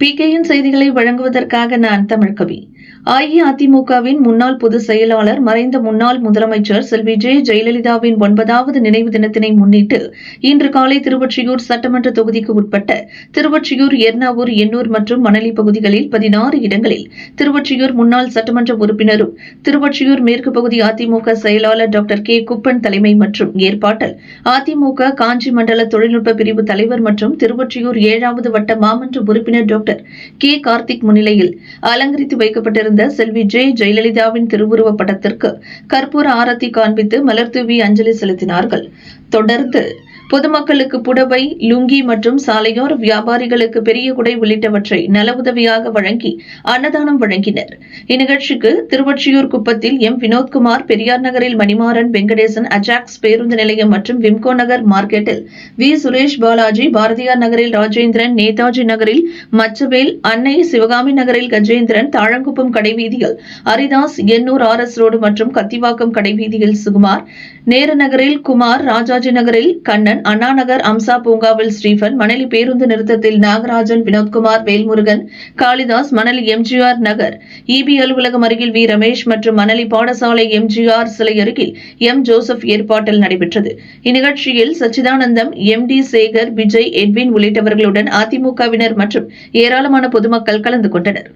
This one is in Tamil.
பிகேயின் செய்திகளை வழங்குவதற்காக நான் தமிழ்கவி அஇஅதிமுகவின் முன்னாள் பொதுச் செயலாளர் மறைந்த முன்னாள் முதலமைச்சர் செல்வி ஜெ ஜெயலலிதாவின் ஒன்பதாவது நினைவு தினத்தினை முன்னிட்டு இன்று காலை திருவொற்றியூர் சட்டமன்ற தொகுதிக்கு உட்பட்ட திருவொற்றியூர் எர்ணாவூர் எண்ணூர் மற்றும் மணலி பகுதிகளில் பதினாறு இடங்களில் திருவொற்றியூர் முன்னாள் சட்டமன்ற உறுப்பினரும் திருவொற்றியூர் மேற்கு பகுதி அதிமுக செயலாளர் டாக்டர் கே குப்பன் தலைமை மற்றும் ஏற்பாட்டில் அதிமுக காஞ்சி மண்டல தொழில்நுட்ப பிரிவு தலைவர் மற்றும் திருவொற்றியூர் ஏழாவது வட்ட மாமன்ற உறுப்பினர் டாக்டர் கே. கார்த்திக் முன்னிலையில் அலங்கரித்து வைக்கப்பட்டிருந்த செல்வி ஜே. ஜெயலலிதாவின் திருவுருவப் படத்திற்கு கற்பூர ஆரத்தி காண்பித்து மலர்தூவி அஞ்சலி செலுத்தினார்கள். தொடர்ந்து பொதுமக்களுக்கு புடவை லுங்கி மற்றும் சாலையோர வியாபாரிகளுக்கு பெரிய குடை உள்ளிட்டவற்றை நல உதவியாக வழங்கி அன்னதானம் வழங்கினர். இந்நிகழ்ச்சிக்கு திருவொற்றியூர் குப்பத்தில் எம். வினோத்குமார் பெரியார் நகரில் மணிமாறன் வெங்கடேசன் அஜாக்ஸ் பேருந்து நிலையம் மற்றும் விம்கோ நகர் மார்க்கெட்டில் வி. சுரேஷ் பாலாஜி பாரதியார் நகரில் ராஜேந்திரன் நேதாஜி நகரில் மச்சவேல் அன்னை சிவகாமி நகரில் Gajendran Thazhankuppam கடைவீதியில் Haridas Ennore R S road மற்றும் கத்திவாக்கம் கடைவீதியில் சுகுமார் நேரு நகரில் குமார் ராஜாஜி நகரில் கண்ணன் அண்ணா அம்சா பூங்காவில் ஸ்டீபன் மணலி பேருந்து நிறுத்தத்தில் நாகராஜன் வினோத்குமார் வேல்முருகன் காளிதாஸ் மணலி எம்ஜிஆர் நகர் இபி அலுவலகம் அருகில் வி ரமேஷ் மற்றும் மணலி பாடசாலை எம்ஜிஆர் சிலை அருகில் எம் ஜோசப் ஏற்பாட்டில் நடைபெற்றது. இந்நிகழ்ச்சியில் Sachidanandam M D Sekar Vijay Edwin உள்ளிட்டவர்களுடன் அதிமுகவினர் மற்றும் ஏராளமான பொதுமக்கள் கலந்து கொண்டனர்.